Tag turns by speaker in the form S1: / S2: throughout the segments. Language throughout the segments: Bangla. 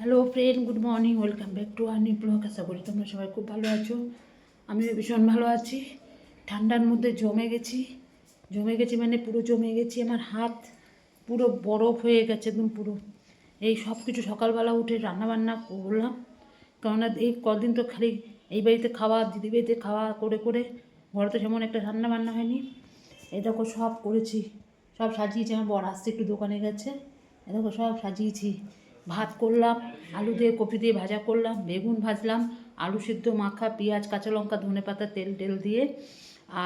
S1: Hello friend good morning welcome back to Arni blog আশা করি তোমরা সবাই খুব ভালো আছো। আমিও ভীষণ ভালো আছি। ঠান্ডার মধ্যে জমে গেছি। জমে গেছি মানে পুরো জমে গেছি। আমার হাত পুরো বরফ হয়ে গেছে একদম পুরো। এই সব কিছু সকালবেলা উঠে রান্নাবান্না করলাম। কেননা এই কদিন তো খালি এই বাড়িতে খাওয়া, দিদি বাড়িতে খাওয়া করে করে ঘরে তো সেমন একটা রান্নাবান্না হয়নি। এই দেখো সব করেছি। সব সাজিয়েছি। আমার বর আসছে একটু দোকানে গেছে। এ দেখো সব সাজিয়েছি। ভাত করলাম, আলু দিয়ে কপি দিয়ে ভাজা করলাম, বেগুন ভাজলাম, আলু সিদ্ধ, মাখা, পেঁয়াজ, কাঁচা লঙ্কা, ধনে পাতা, তেল টেল দিয়ে,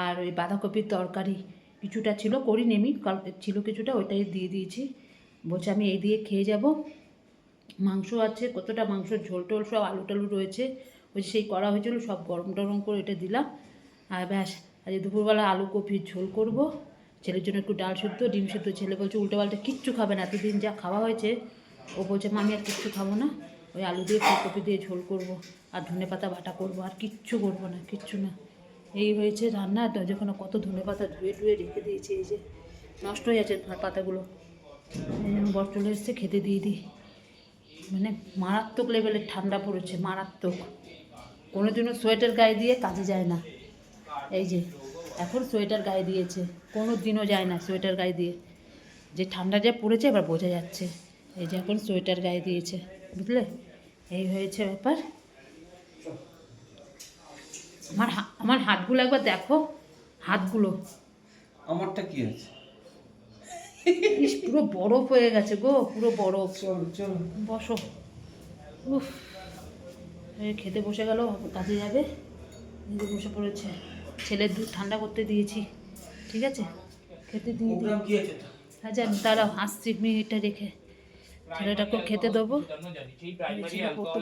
S1: আর ওই বাঁধাকপির তরকারি কিছুটা ছিল, করিনি আমি, কাল ছিল কিছুটা, ওইটাই দিয়ে দিয়েছি। বলছে আমি এই দিয়ে খেয়ে যাব। মাংস আছে, কতটা মাংস, ঝোল টোল সব আলু টালু রয়েছে ওই সেই করা হয়েছিল, সব গরম টরম করে এটা দিলাম। আর ব্যাস আজ দুপুরবেলা আলু কপির ঝোল করব। ছেলের জন্য একটু ডাল সিদ্ধ, ডিম সিদ্ধ, ছেলে বলছে উল্টো পাল্টে কিচ্ছু খাবে না, এতদিন যা খাওয়া হয়েছে ও বলছে মা আমি আর কিচ্ছু খাব না। ওই আলু দিয়ে ফুলকপি দিয়ে ঝোল করব, আর ধনে পাতা বাটা করব, আর কিচ্ছু করব না, কিচ্ছু না। এই হয়েছে রান্না। তো যখন কত ধনে পাতা ধুয়ে ধুয়ে রেখে দিয়েছে, এই যে নষ্ট হয়ে যাচ্ছে পাতাগুলো। বর চলে এসছে, খেতে দিয়ে দিই। মানে মারাত্মক লেভেলের ঠান্ডা পড়েছে, মারাত্মক। কোনো দিনও সোয়েটার গায়ে দিয়ে কাজে যায় না। এই যে, এখন সোয়েটার গায়ে দিয়েছে কোনো দিনও যায় না সোয়েটার গায়ে দিয়ে। যে ঠান্ডা যা পড়েছে, এবার বোঝা যাচ্ছে। এই যে এখন সোয়েটার গায়ে দিয়েছে বুঝলে? এই হয়েছে ব্যাপার। আমার আমার হাতগুলো একবার দেখো হাতগুলো।
S2: আমারটা কি আছে?
S1: ইস, পুরো বরফ হয়ে গেছে গো পুরো বরফ।
S2: চল চল।
S1: বসো। উফ এই খেতে বসে গেল কাজে যাবে। নিজে বসে পড়েছে। ছেলের দুধ ঠান্ডা করতে দিয়েছি ঠিক আছে? খেতে দিয়ে দিই? আচ্ছা দাঁড়াও আসছি মিনিটটা রেখে। ছেলেটাকে খেতে দেবো।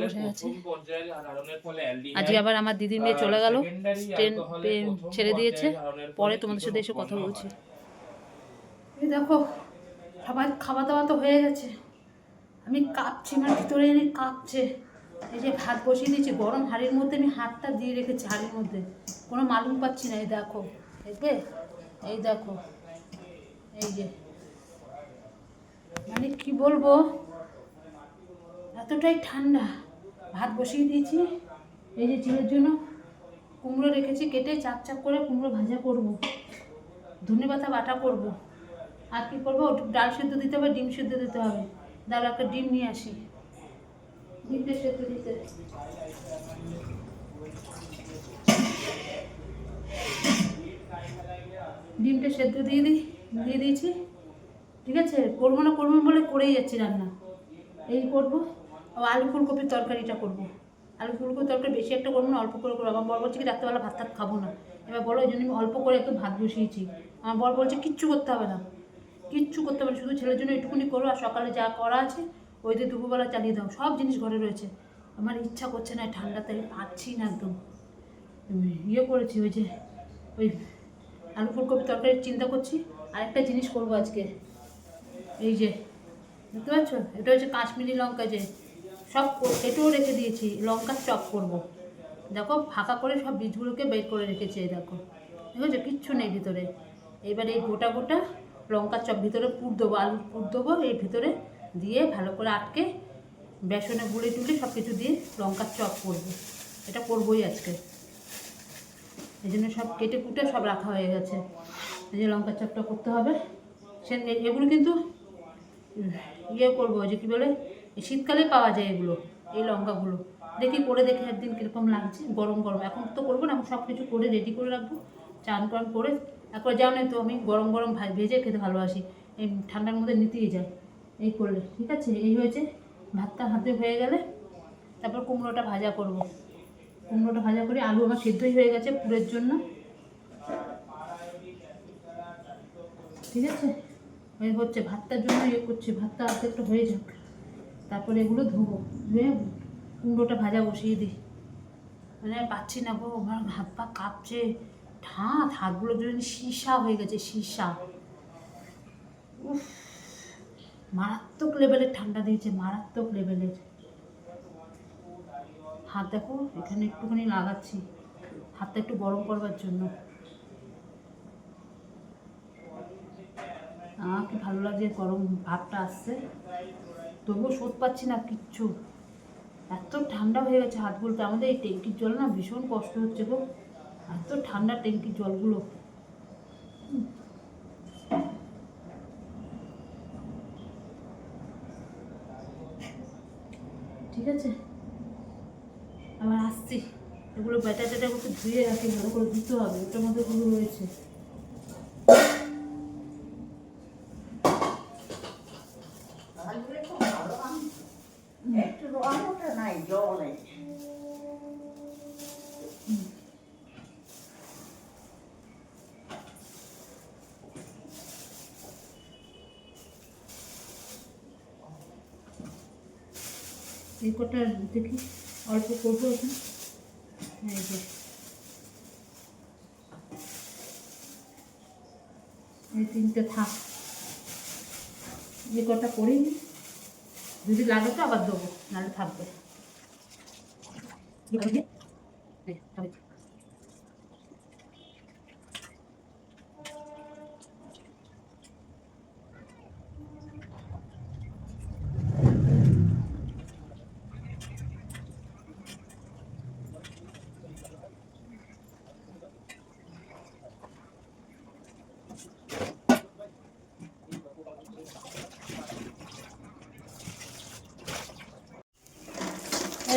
S1: বসে আজকে আবার আমার দিদির মেয়ে চলে গেল। ট্রেন ছেড়ে দিয়েছে। পরে তোমাদের সাথে এসে কথা বলছি। এই দেখো খাবার খাওয়া দাওয়া তো হয়ে গেছে। আমি কাঁপছি আমার ভিতরে এনে কাঁপছে। এই যে ভাত বসিয়ে দিয়েছি গরম হাঁড়ির মধ্যে আমি হাতটা দিয়ে রেখেছি হাঁড়ির মধ্যে। কোনো মালুম পাচ্ছি না এই দেখো। দেখবে? এই দেখো। এই যে। মানে কি বলব? এতটাই ঠান্ডা। ভাত বসিয়ে দিয়েছি। এই যে ছেলের জন্য কুমড়ো রেখেছি, কেটে চাপ চাপ করে কুমড়ো ভাজা করব। ধনে পাতা বাটা করব। আর কি করব? ডাল সেদ্ধ দিতে হবে, ডিম সেদ্ধ দিতে হবে। ডাল একটা ডিম নিয়ে আসি। ডিমটা সেদ্ধ দিতে। ডিমটা সেদ্ধ দিয়ে দিই, দিয়ে দিয়েছি। ঠিক আছে? করব না করব বলে করেই যাচ্ছি রান্না। এই করব। আলু ফুলকপির তরকারিটা করব। আলু ফুলকপির তরকারি বেশি একটা করব না, অল্প করে করব। আমার বর বলছে কি, রাত্রেবেলা ভাত টাত খাব না। এবার বলো, ওই জন্য আমি অল্প করে একটু ভাত বসিয়েছি। আমার বর বলছে, কিচ্ছু করতে হবে না। কিচ্ছু করতে হবে না, শুধু ছেলের জন্য একটুকুনি করো আর সকালে যা করা আছে ওই দিয়ে দুপুরবেলা চালিয়ে দাও। সব জিনিস ঘরে রয়েছে। আমার ইচ্ছা করছে না ঠান্ডাতে আমি পাচ্ছি না একদম। ইয়ে করেছি, ওই যে, ওই আলু ফুলকপি তরকারির চিন্তা করছি। আরেকটা জিনিস করব আজকে। এই যে বুঝতে পারছ এটা হচ্ছে কাশ্মীরি লঙ্কা যে, সব এটাও রেখে দিয়েছি, লঙ্কার চপ করব। দেখো, ফাঁকা করে সব বীজগুলোকে বের করে রেখেছি, এই দেখো। দেখেছ কিচ্ছু নেই ভিতরে। এবার এই গোটা গোটা লঙ্কার চপ ভিতরে পুর দেবো আলু পুর দেবো এই ভিতরে দিয়ে ভালো করে আটকে বেসনে গুঁড়ে টুলে সব কিছু দিয়ে লঙ্কার চপ করব। এটা করবোই আজকে। এই জন্য সব কেটে কুটে সব রাখা হয়ে গেছে। এই যে লঙ্কার চপটা করতে হবে। সে এগুলো কিন্তু ইয়ে করব, যে কী বলে, শীতকালে পাওয়া যায় এগুলো, এই লঙ্কাগুলো। দেখি, করে দেখি একদিন কীরকম লাগছে, গরম গরম। এখন তো করব না, আমি সব কিছু করে রেডি করে রাখব, চান টান করে। একবার জানো তো, আমি গরম গরম ভেজে খেতে ভালোবাসি, এই ঠান্ডার মধ্যে নিতেই যায়, এই করলে, ঠিক আছে? এই হয়েছে, ভাতটা হাতে হয়ে গেলে, তারপর কুমড়োটা ভাজা করব। কুমড়োটা ভাজা করে আলু আমার সিদ্ধই হয়ে গেছে পুরের জন্য। ঠিক আছে? ওই হচ্ছে ভাতটার জন্য ইয়ে করছি, ভাতটা একটু হয়ে যাক। তারপরে এগুলো ধোবো, ধুয়ে কুমড়োটা ভাজা বসিয়ে দিই। মানে পাচ্ছি না গো, আমার হাত পা কাঁপছে। হাত হাতগুলো জন্য সীসা হয়ে গেছে, সীসা। উফ, মারাত্মক লেভেলের ঠান্ডা দিয়েছে, মারাত্মক লেভেলের হাত দেখো, এখানে একটুখানি লাগাচ্ছি। হাতটা একটু গরম করবার জন্য। আহ কি ভালো লাগছে গরম ভাবটা আসছে। তবুও শোধ পাচ্ছি না কিচ্ছু। এত ঠান্ডা হয়ে গেছে হাত বলতে আমাদের এই ট্যাঙ্কির জল না ভীষণ কষ্ট হচ্ছে গো। এত ঠান্ডা ট্যাঙ্কির জলগুলো। ঠিক আছে? আবার আসছি। এগুলো ব্যাটা ট্যাটা করতে ধুয়ে রাখি, ভালো করে দিতে হবে। ওটার মধ্যে রয়েছে
S3: একটু রঙটা নাই জল আছে
S1: এই কটা দেখি, অল্প করব এখন। এই যে। এই তিনটে থাক। এই কটা করিনি যদি লাগে তো আবার দেবো, নাহলে থাকবে এই কটা দিয়ে- এই, তবে। এই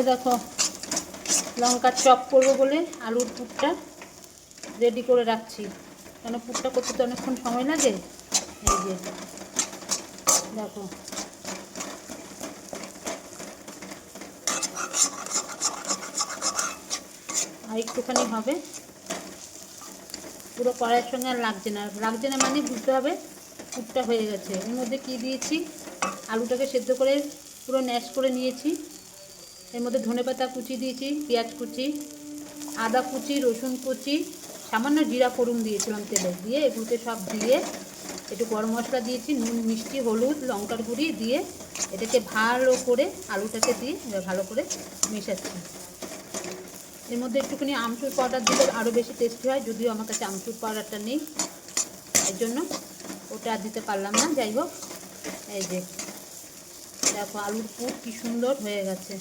S1: দেখো, লঙ্কার চপ করব বলে আলুর পুরটা রেডি করে রাখছি। কেন পুরটা করতে তো অনেকক্ষণ সময় লাগে? এই যে, দেখো। আর একটুখানি হবে। পুরো কড়াইয়ের সঙ্গে আর লাগছে না। লাগছে না মানে বুঝতে হবে, পুরটা হয়ে গেছে। এর মধ্যে কি দিয়েছি? আলুটাকে সেদ্ধ করে পুরো ন্যাশ করে নিয়েছি। এর মধ্যে ধনেপাতা কুচি দিয়েছি, পেঁয়াজ কুচি, আদা কুচি, রসুন কুচি, সামান্য জিরা ফোড়ন দিয়েছিলাম তেলে দিয়ে, এগুলোকে সব দিয়ে একটু গরম মশলা দিয়েছি, নুন, মিষ্টি, হলুদ, লঙ্কার গুঁড়ি দিয়ে এটাকে ভালো করে আলুটাকে দিয়ে ভালো করে মেশাচ্ছি। এর মধ্যে একটুখানি আমচুর পাউডার দিলে আরও বেশি টেস্টি হয়, যদিও আমার কাছে আমচুর পাউডারটা নেই, এর জন্য ওটা দিতে পারলাম না। যাই হোক, এই যে দেখো আলুর পুর কি সুন্দর হয়ে গেছে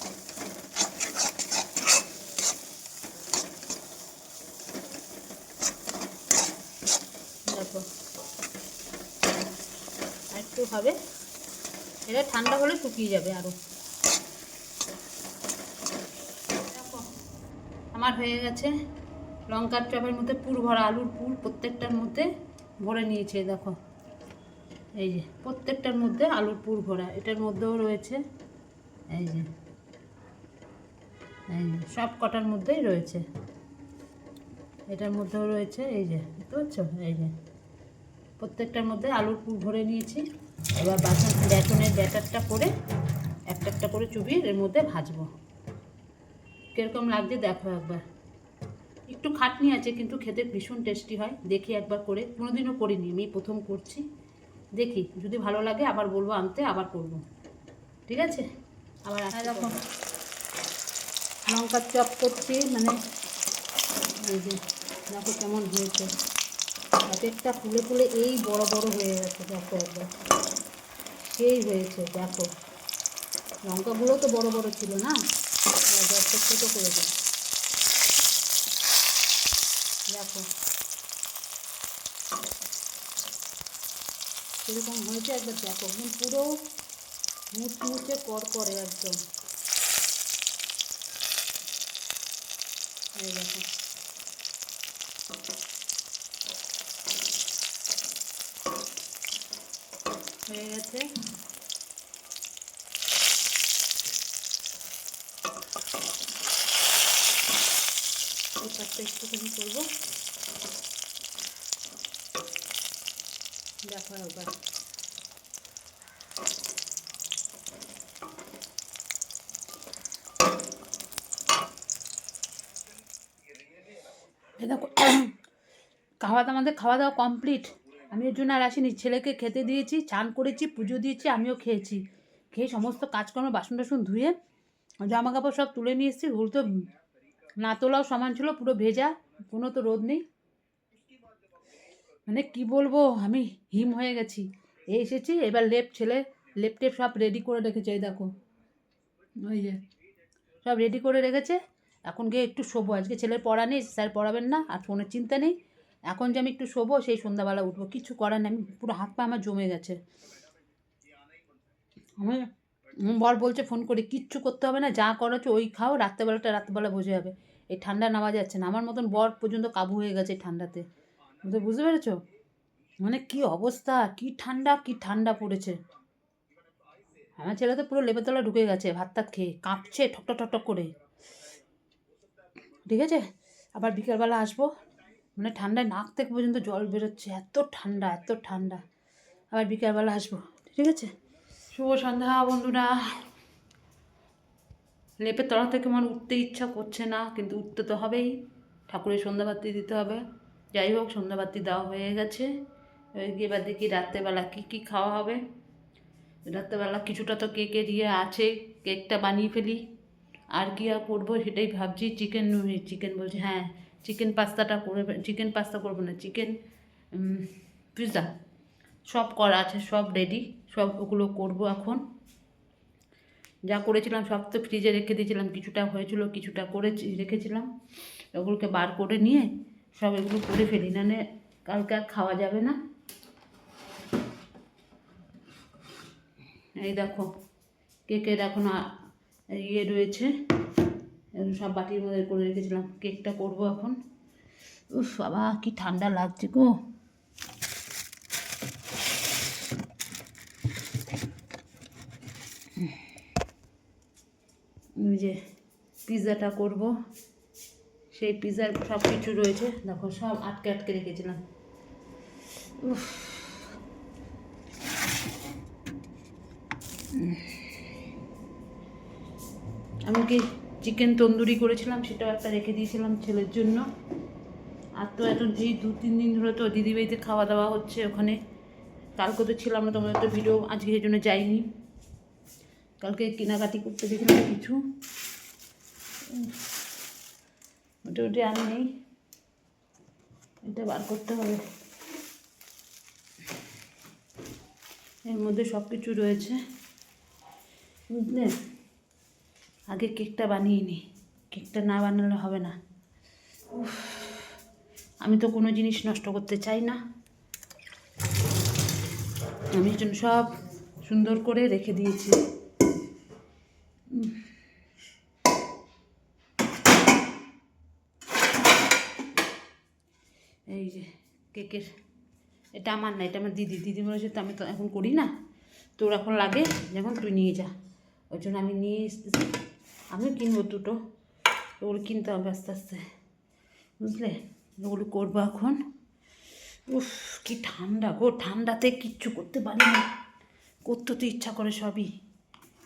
S1: দেখো আর একটু হবে। এটা ঠান্ডা হলে শুকিয়ে যাবে আরও আমার হয়ে গেছে। লঙ্কার চপের মধ্যে পুর ভরা আলুর পুর প্রত্যেকটার মধ্যে ভরে নিয়েছে, দেখো। এই যে, প্রত্যেকটার মধ্যে আলুর পুর ভরা, এটার মধ্যেও রয়েছে। এই যে এই যে, সব কটার মধ্যেই রয়েছে। এটার মধ্যেও রয়েছে, এই যে বুঝতে পারছ এই যে, প্রত্যেকটার মধ্যে আলুর পুর ভরে নিয়েছি। এবার বাসন বেসনের ব্যাটারটা করে একটা একটা করে চুবিয়ে এর মধ্যে ভাজবো। কীরকম লাগছে দেখো একবার। একটু খাটনি আছে কিন্তু খেতে ভীষণ টেস্টি হয় দেখি একবার করে। কোনোদিনও করিনি আমি প্রথম করছি। দেখি যদি ভালো লাগে আবার বলব আনতে আবার করব। ঠিক আছে? আবার আসা দেখো। লঙ্কার চপ করছি মানে এই যে দেখো কেমন হয়েছে। এক একটা ফুলে ফুলে এই বড় বড় হয়ে গেছে দেখো একবার। সেই হয়েছে, দেখো। লঙ্কাগুলো তো বড় বড় ছিল না? গ্যাসটা ছোটো করে দিই। দেখো। কীরকম হয়েছে একবার দেখো। একদম পুরো মুচমুচে করে একদম। এই দেখো। হয়ে গেছে। একটুখানি করব। দেখো দেখো খাওয়া দাওয়া আমাদের খাওয়া দাওয়া কমপ্লিট। আমি এর জন্য আর আসিনি, ছেলেকে খেতে দিয়েছি, চান করেছি, পুজো দিয়েছি, আমিও খেয়েছি। খেয়ে সমস্ত কাজকর্ম, বাসন টাসন ধুয়ে জামা কাপড় সব তুলে নিয়ে এসেছি ওগুলো তো না তোলাও সমান ছিল, পুরো ভেজা, কোনো তো রোদ নেই। মানে কি বলব, আমি হিম হয়ে গেছি। এই এসেছি, এবার লেপ ছেলে, লেপ টেপ সব রেডি করে রেখেছে, এই দেখো। ওই যে, সব রেডি করে রেখেছে। এখন গিয়ে একটু শোবো, আজকে ছেলের পড়া নেই, স্যার পড়াবেন না, আর ফোনের চিন্তা নেই। এখন যে আমি একটু শোবো, সেই সন্ধ্যাবেলা উঠবো। কিছু করার নেই, আমি পুরো হাত পা আমার জমে গেছে। আমি বর বলছে, ফোন করে, কিচ্ছু করতে হবে না, যা করেছ ওই খাও, রাত্রেবেলাটা রাত্রেবেলা বসে যাবে। এই ঠান্ডা নামা যাচ্ছে না। আমার মতন বর পর্যন্ত কাবু হয়ে গেছে এই ঠান্ডাতে। বুঝতে বুঝতে পেরেছ? মানে কি অবস্থা, কি ঠান্ডা কি ঠান্ডা পড়েছে। আমার ছেলে তো পুরো লেপের তলা ঢুকে গেছে, ভাত টাত খেয়ে, কাঁপছে ঠকটক ঠকটক করে। ঠিক আছে? আবার বিকালবেলা আসব। মানে ঠান্ডায় নাক থেকে পর্যন্ত জল বেরোচ্ছে, এত ঠান্ডা এত ঠান্ডা। আবার বিকালবেলা আসব, ঠিক আছে? শুভ সন্ধ্যা, বন্ধুরা। লেপের তলা থেকে আমার উঠতে ইচ্ছা করছে না, কিন্তু উঠতে তো হবেই। ঠাকুরের সন্ধ্যাবাতি দিতে হবে। যাই হোক, সন্ধ্যাবাতি দেওয়া হয়ে গেছে। এবার দেখি রাত্রেবেলা কী কী খাওয়া হবে। রাত্রেবেলা কিছুটা তো কেকের ইয়ে আছে, কেকটা বানিয়ে ফেলি। আর কি আর করব সেটাই ভাবছি, চিকেন চিকেন বলছি হ্যাঁ। চিকেন পাস্তাটা করে চিকেন পাস্তা করব না চিকেন পিৎজা সব করা আছে, সব রেডি সব ওগুলো করব এখন। যা করেছিলাম সব তো ফ্রিজে রেখে দিয়েছিলাম, কিছুটা হয়েছিল, কিছুটা করে রেখেছিলাম। ওগুলোকে বার করে নিয়ে সব এগুলো করে ফেলি নাহলে কালকে আর খাওয়া যাবে না। এই দেখো কেকের এখন ইয়ে রয়েছে। সব বাটির মধ্যে করে রেখেছিলাম। কেকটা করব এখন। উফ বাবা, কি ঠান্ডা লাগছে গো। যে পিৎজাটা করব। সেই পিৎজার সব কিছু রয়েছে। দেখো, সব আটকে আটকে রেখেছিলাম। আমি কি চিকেন তন্দুরি করেছিলাম, সেটাও একটা রেখে দিয়েছিলাম ছেলের জন্য। আর তো এত এই দু, তিন দিন ধরে তো দিদিবাড়িতে খাওয়া দাওয়া হচ্ছে ওখানে। কালকে তো ছিলাম না, তোমাদের তো ভিডিও আজকে সেই জন্য যাইনি। কালকে কেনাকাটি করতে দেখলাম কিছু। মোটামুটি আর নেই। এটা বার করতে হবে। এর মধ্যে সব কিছু রয়েছে। বুঝলে? আগে কেকটা বানিয়ে নিই কেকটা না বানালে হবে না। আমি তো কোনো জিনিস নষ্ট করতে চাই না। আমি সব সুন্দর করে রেখে দিয়েছি। এই যে কেকের, এটা আমার না, এটা আমার দিদি। দিদি বলেছে তো আমি তো এখন করি না। তোর এখন লাগে, যখন তুই নিয়ে যা। ওই জন্য আমি নিয়ে আমিও কিনবো দুটো। ওগুলো কিনতে হবে আস্তে আস্তে। বুঝলে? ওগুলো করব এখন। উফ, কি ঠান্ডা গো। ঠান্ডাতে কিচ্ছু করতে পারি না। করতে তো ইচ্ছা করে সবই।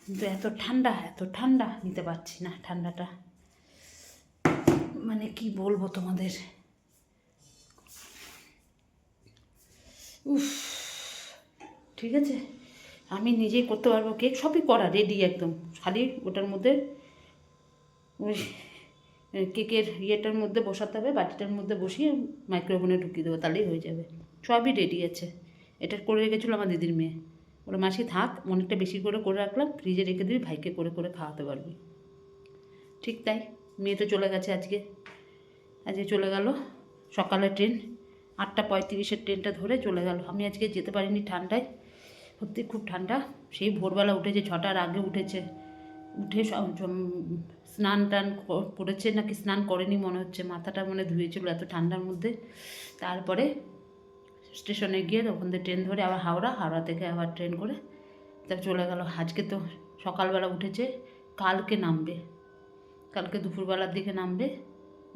S1: কিন্তু এত ঠান্ডা এত ঠান্ডা নিতে পারছি না ঠান্ডাটা। মানে কি বলব তোমাদের? উফ, ঠিক আছে? আমি নিজেই করতে পারব কেক। সবই করা রেডি একদম। খালি ওটার মধ্যে কেকের ইয়েটার মধ্যে বসাতে হবে, বাটিটার মধ্যে বসিয়ে মাইক্রোওভেনে ঢুকিয়ে দেবো, তাহলেই হয়ে যাবে। সবই রেডি আছে। এটা করে রেখেছিলো আমার দিদির মেয়ে। ওরা মাসি, থাক, অনেকটা বেশি করে করে রাখলাম, ফ্রিজে রেখে দিবি, ভাইকে করে করে খাওয়াতে পারবি। ঠিক তাই, মেয়ে তো চলে গেছে আজকে। আজকে চলে গেল সকালে ট্রেন আটটা পঁয়ত্রিশের ট্রেনটা ধরে চলে গেল। আমি আজকে যেতে পারিনি ঠান্ডায়। সত্যি খুব ঠান্ডা। সেই ভোরবেলা উঠেছে, ছটার আগে উঠেছে। উঠে স্নান টান করেছে, নাকি স্নান করেনি মনে হচ্ছে, মাথাটা মনে ধুয়েছিল এত ঠান্ডার মধ্যে। তারপরে স্টেশনে গিয়ে ওখান থেকে ট্রেন ধরে আবার হাওড়া হাওড়া থেকে আবার ট্রেন করে তারপর চলে গেল। আজকে তো সকালবেলা উঠেছে, কালকে নামবে। কালকে দুপুরবেলার দিকে নামবে,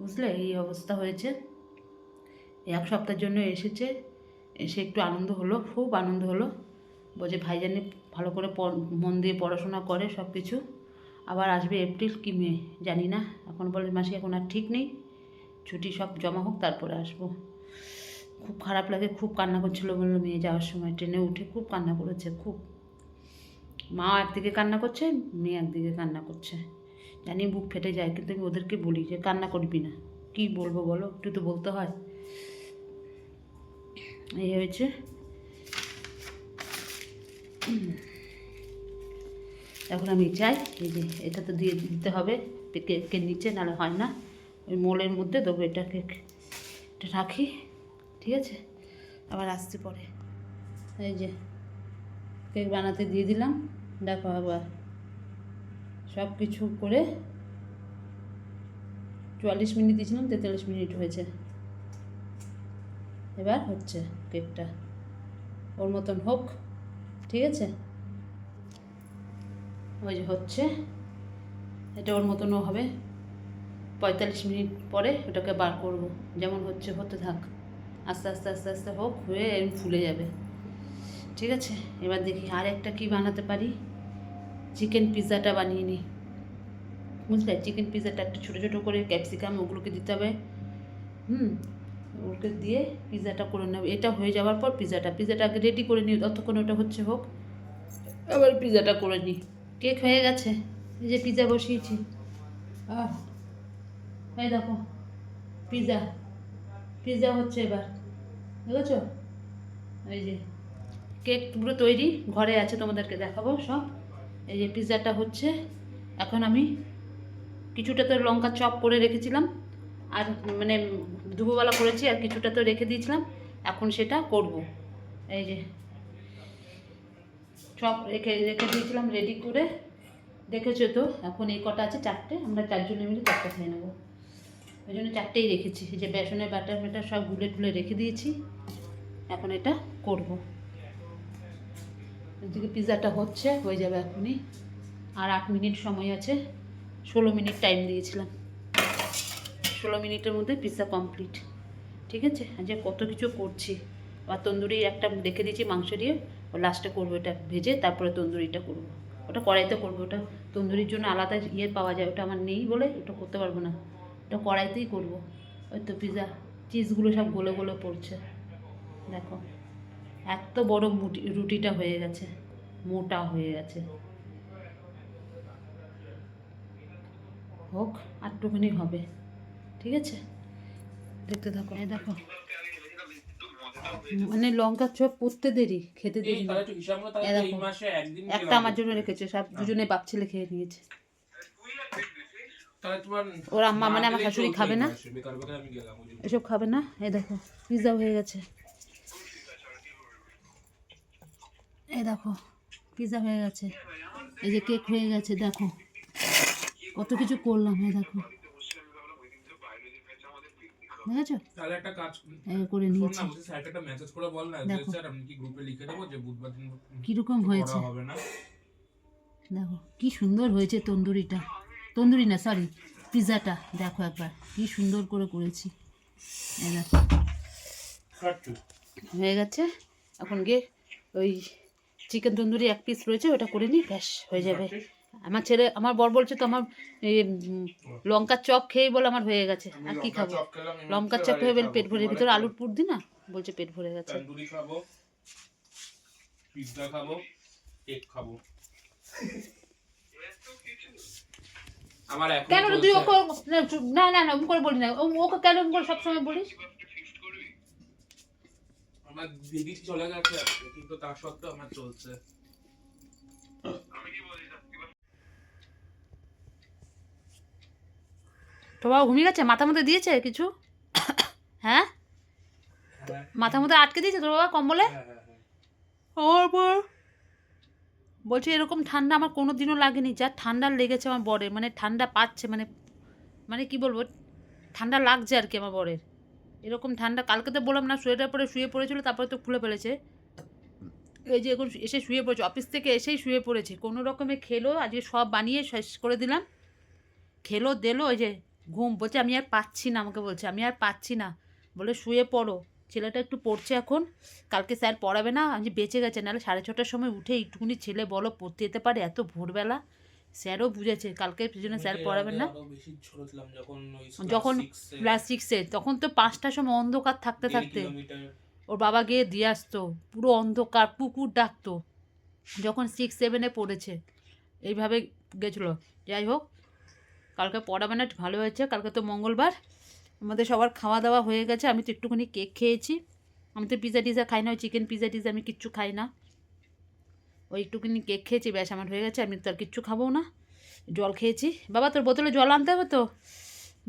S1: বুঝলে? এই অবস্থা হয়েছে। এক সপ্তাহের জন্য এসেছে, এসে একটু আনন্দ হলো, খুব আনন্দ হলো। বলছে ভাইজানি ভালো করে মন দিয়ে পড়াশোনা করে সব কিছু আবার আসবে এপ্রিল কি মে, জানি না। এখন বলে মাসে এখন আর ঠিক নেই। ছুটি সব জমা হোক, তারপরে আসব। খুব খারাপ লাগে, খুব কান্না করছিল বলল মেয়ে যাওয়ার সময়। ট্রেনে উঠে খুব কান্না করেছে, খুব। মা একদিকে কান্না করছে, মেয়ে একদিকে কান্না করছে। জানি বুক ফেটে যায়, কিন্তু আমি ওদেরকে বলি যে কান্না করবি না। কী বলব বলো, একটু তো বলতে হয়। এই হয়েছে। এখন আমি চাই এই যে এটা তো দিয়ে দিতে হবে কেকের নিচে নাহলে হয় না, ওই মোলের মধ্যে দেবো এটাকে এটা রাখি, ঠিক আছে? আবার আসতে পরে। এই যে কেক বানাতে দিয়ে দিলাম, দেখো আবার সব কিছু করে চুয়াল্লিশ মিনিট দিয়েছিলাম, তেতাল্লিশ মিনিট হয়েছে। এবার হচ্ছে কেকটা, ওর মতন হোক, ঠিক আছে? ওই যে হচ্ছে, এটা ওর মতনও হবে। পঁয়তাল্লিশ মিনিট পরে ওটাকে বার করব। যেমন হচ্ছে, হতে থাক। আস্তে আস্তে আস্তে আস্তে হোক, হয়ে এরম ফুলে যাবে। ঠিক আছে? এবার দেখি আর একটা কী বানাতে পারি। চিকেন পিৎজাটা বানিয়ে নিই। বুঝলে? চিকেন পিৎজাটা একটু ছোটো ছোটো করে ক্যাপসিকাম ওগুলোকে দিতে হবে। হুম? ওগুলোকে দিয়ে পিৎজাটা করে নেবে। এটা হয়ে যাওয়ার পর পিৎজাটা পিৎজাটা আগে রেডি করে নিই। ততক্ষণ ওটা হচ্ছে হোক, আবার পিৎজাটা করে নিই। কেক হয়ে গেছে। এই যে পিৎজা বসিয়েছি। এই দেখো পিৎজা পিৎজা হচ্ছে এবার। দেখেছ? এই যে, কেক পুরো তৈরি, ঘরে আছে, তোমাদেরকে দেখাবো সব। এই যে পিৎজাটা হচ্ছে। এখন আমি কিছুটা তো লঙ্কা চপ করে রেখেছিলাম। আর মানে দুপুরবেলা করেছি, আর কিছুটা তো রেখে দিয়েছিলাম। এখন সেটা করব। এই যে চপ রেখে রেখে দিয়েছিলাম রেডি করে। দেখেছ তো? এখন এই কটা আছে, চারটে। আমরা চারজনে মিলে চারটে খেয়ে নেব। ওই জন্য চারটেই রেখেছি। যে বেসনের ব্যাটার ম্যাটার সব গুলে টুলে রেখে দিয়েছি। এখন এটা করব। এদিকে পিৎজাটা হচ্ছে, হয়ে যাবে এখনই। আর আট মিনিট সময় আছে। ষোলো মিনিট টাইম দিয়েছিলাম। ষোলো মিনিটের মধ্যে পিৎজা কমপ্লিট ঠিক আছে? যে কত কিছু করছি। বা তন্দুরি একটা রেখে দিয়েছি মাংস দিয়ে। লাস্টে করব এটা ভেজে তারপরে তন্দুরিটা করব। ওটা কড়াইতে করব, ওটা তন্দুরির জন্য আলাদা ইয়ে পাওয়া যায়, ওটা আমার নেই বলে ওটা করতে পারব না। ওটা কড়াইতেই করব। ওই তো পিৎজা চিজগুলো সব গলে গলে পড়ছে। দেখো, এত বড় মুটি, রুটিটা হয়ে গেছে, মোটা হয়ে গেছে। হোক, আটটুখানি হবে। ঠিক আছে? দেখতে থাকো। দেখো মানে লঙ্কা চপ পড়তে দেরি খেতে দেরি না।
S4: তাহলে একটু
S1: আমার জন্য রেখেছে সব দুজনে বাপ ছেলে খেয়ে নিয়েছে। ওর আম্মা মানে আমার শাশুড়ি খাবে না?
S4: জন্য।
S1: এসব খাবে না? এ দেখো পিৎজা হয়ে গেছে। এই দেখো পিৎজা হয়ে গেছে। এই যে কেক হয়ে গেছে দেখো। কত কিছু করলাম এ দেখো।
S4: তাহলে একটা কাজ
S1: এই করে নিয়েছি।
S4: স্যারকে একটা মেসেজ করে বল না যে স্যার আমি কি গ্রুপে লিখে দেবো যে বুধবার দিন
S1: কীরকম হয়েছে?
S4: হবে না?
S1: দেখো কি সুন্দর হয়েছে তন্দুরিটা। তন্দুরি না সরি পিৎজাটা দেখো একবার কি সুন্দর করে করেছি। হয়ে গেছে। এখন গিয়ে ওই চিকেন তন্দুরি এক পিস রয়েছে ওটা করে নিই ব্যাস হয়ে যাবে। আমার ছেলে আমার বর বলছে তো আমার লঙ্কার চপ খেয়েই বলে আমার হয়ে গেছে। আর কি খাব? লঙ্কার চপ খেয়ে বলে পেট ভরে ভিতরে আলুর পুর দি না? বলছে পেট ভরে গেছে।
S4: তন্দুরি খাব পিৎজা খাব কেক খাব। আমার এখন
S1: কেন তুই ওকে না না না ওম করে বলি না। ও- ওকে কেন ওম করে সবসময় বলিস?
S4: আমার দিদি চলে গেছে কিন্তু তার সত্ত্বেও আমার চলছে।
S1: তো বাবা ঘুমিয়ে গেছে? মাথা মধ্যে দিয়েছে কিছু? হ্যাঁ?
S4: হ্যাঁ
S1: মাথা মধ্যে আটকে দিয়েছে তোর বাবা কম্বলে?
S4: হ্যাঁ।
S1: বলছে এরকম ঠান্ডা আমার কোনো দিনও লাগেনি। যা ঠান্ডা লেগেছে আমার বরের মানে ঠান্ডা পাচ্ছে মানে মানে কি বলব, ঠান্ডা লাগছে আর কি আমার বরের। এরকম ঠান্ডা, কালকে তো বললাম না, সোয়েটার পরে শুয়ে পড়েছিল, তারপরে তো খুলে ফেলেছে। এই যে এখন এসে শুয়ে পড়েছে, অফিস থেকে এসেই শুয়ে পড়েছে। কোনো রকমে খেলো, আজকে সব বানিয়ে শেষ করে দিলাম। খেলো, দিলো ওই যে ঘুম বলছে আমি আর পাচ্ছি না আমাকে বলছে আমি আর পাচ্ছি না। বলে শুয়ে পড়ো ছেলেটা একটু পড়ছে এখন কালকে স্যার পড়াবে না আমি বেঁচে গেছে নাহলে সাড়ে ছটার সময় উঠে একটুকুনি ছেলে বলো পড়তে যেতে পারে এত ভোরবেলা? স্যারও বুঝেছে কালকে জন্য স্যার পড়াবেন না।
S4: যখন
S1: যখন ক্লাস সিক্সে তখন তো পাঁচটার সময় অন্ধকার থাকতে থাকতে ওর বাবা গিয়ে দিয়ে আসতো পুরো অন্ধকার পুকুর ডাকতো যখন সিক্স সেভেনে পড়েছে এইভাবে গেছিল। যাই হোক কালকে পড়াবে না ভালো হয়েছে, কালকে তো মঙ্গলবার। আমাদের সবার খাওয়া দাওয়া হয়ে গেছে, আমি তো একটুখানি কেক খেয়েছি। আমি তো পিজা টিজা খাই না, ওই চিকেন পিজা টিজা আমি কিচ্ছু খাই না। ওই একটুখানি কেক খেয়েছি, ব্যাস আমার হয়ে গেছে, আমি তো আর কিচ্ছু খাব না। জল খেয়েছি। বাবা, তোর বোতলে জল আনতে হবে তো?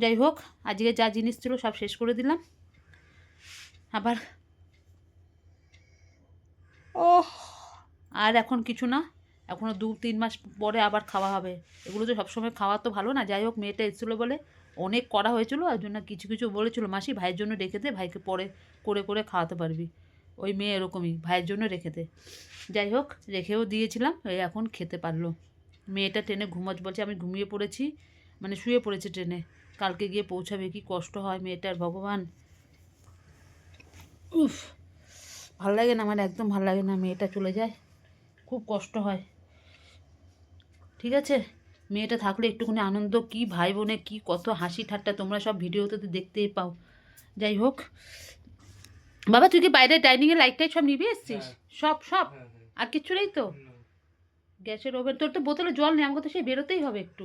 S1: যাই হোক, আজকে যা জিনিস ছিল সব শেষ করে দিলাম। আবার ও আর এখন কিছু না। এখনও দু, তিন মাস পরে আবার খাওয়া হবে। এগুলো তো সবসময় খাওয়া তো ভালো না। যাই হোক, মেয়েটা এসেছিল বলে অনেক করা হয়েছিল, ওই জন্য কিছু কিছু বলেছিল, মাসি, ভাইয়ের জন্য রেখে দে, ভাইকে পরে, করে করে খাওয়াতে পারবি। ওই মেয়ে এরকমই, ভাইয়ের জন্য রেখে দে। যাই হোক, রেখেও দিয়েছিলাম, এই এখন খেতে পারল। মেয়েটা ট্রেনে ঘুমাচ বলছে, আমি ঘুমিয়ে পড়েছি। মানে শুয়ে পড়েছে ট্রেনে। কালকে গিয়ে পৌঁছাবে, কি কষ্ট হয় মেয়েটার, ভগবান। উফ, ভালো লাগে না, আমার একদম ভালো লাগে না, মেয়েটা চলে যায়। খুব কষ্ট হয়। ঠিক আছে? মেয়েটা থাকলে একটুখানি আনন্দ কি ভাই বোনে কি কত হাসি ঠাট্টা তোমরা সব ভিডিওতে তো দেখতেই পাও। যাই হোক। বাবা তুই কি বাইরে ডাইনিংয়ে লাইটটাই সব নিবি এসছিস? সব সব?
S4: হ্যাঁ হ্যাঁ।
S1: আর কিচ্ছু নেই তো? গ্যাসের ওভেন তোর তো বোতলে জল নেই আমাকে তো সেই বেরোতেই হবে একটু।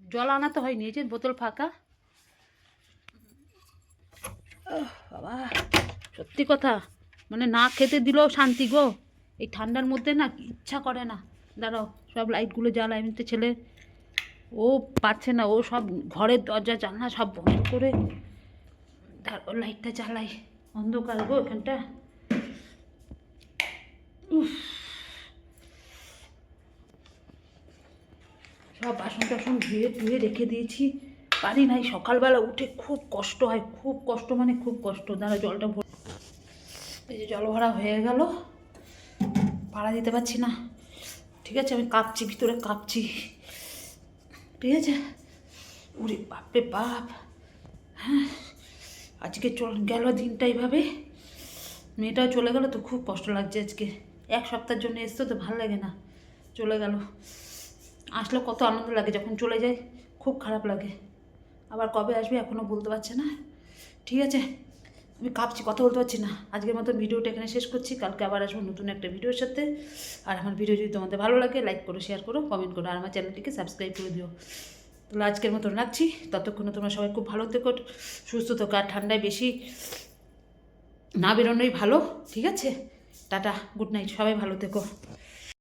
S1: জল আনা তো হয়নি এই যে বোতল ফাঁকা। বাবা সত্যি কথা। মানে না খেতে দিলেও শান্তি গো। এই ঠান্ডার মধ্যে না ইচ্ছা করে না। দাঁড়াও, সব লাইটগুলো জ্বালা, এমনিতে ছেলে। ও পাচ্ছে না, ও সব ঘরের দরজা, জানলা সব বন্ধ করে তারপর লাইটটা জ্বালাই। অন্ধকার গো এখানটা। সব বাসন টাসন ধুয়ে ধুয়ে রেখে দিয়েছি। পারি নাই, সকালবেলা উঠে খুব কষ্ট হয়, খুব কষ্ট মানে খুব কষ্ট। দাঁড়া জলটা ভর এই যে জল ভরা হয়ে গেল। পাড়া দিতে পারছি না। ঠিক আছে, আমি কাঁপছি, ভিতরে কাঁপছি। ঠিক আছে? উরে বাপরে বাপ। হ্যাঁ আজকে চল, গেল দিনটা এইভাবে। মেয়েটাও চলে গেল তো খুব কষ্ট লাগছে আজকে। এক সপ্তাহের জন্য এসছো তো, ভালো লাগে না। চলে গেল। আসলে কত আনন্দ লাগে যখন চলে যায়, খুব খারাপ লাগে। আবার কবে আসবে এখনও বলতে পারছে না। ঠিক আছে? আমি কাঁপছি কথা বলতে পারছি না। আজকের মতো ভিডিওটা এখানে শেষ করছি। কালকে আবার আসব নতুন একটা ভিডিওর সাথে। আর আমার ভিডিও যদি তোমাদের ভালো লাগে লাইক করো শেয়ার করো কমেন্ট করো, আর আমার চ্যানেলটিকে সাবস্ক্রাইব করে দিও। তাহলে আজকের মতো রাখছি। ততক্ষণে তোমরা সবাই খুব ভালো থেকো, সুস্থ থেকো, আর ঠান্ডায় বেশি না বেরোনোই ভালো, ঠিক আছে? টাটা গুড নাইট সবাই ভালো থেকো।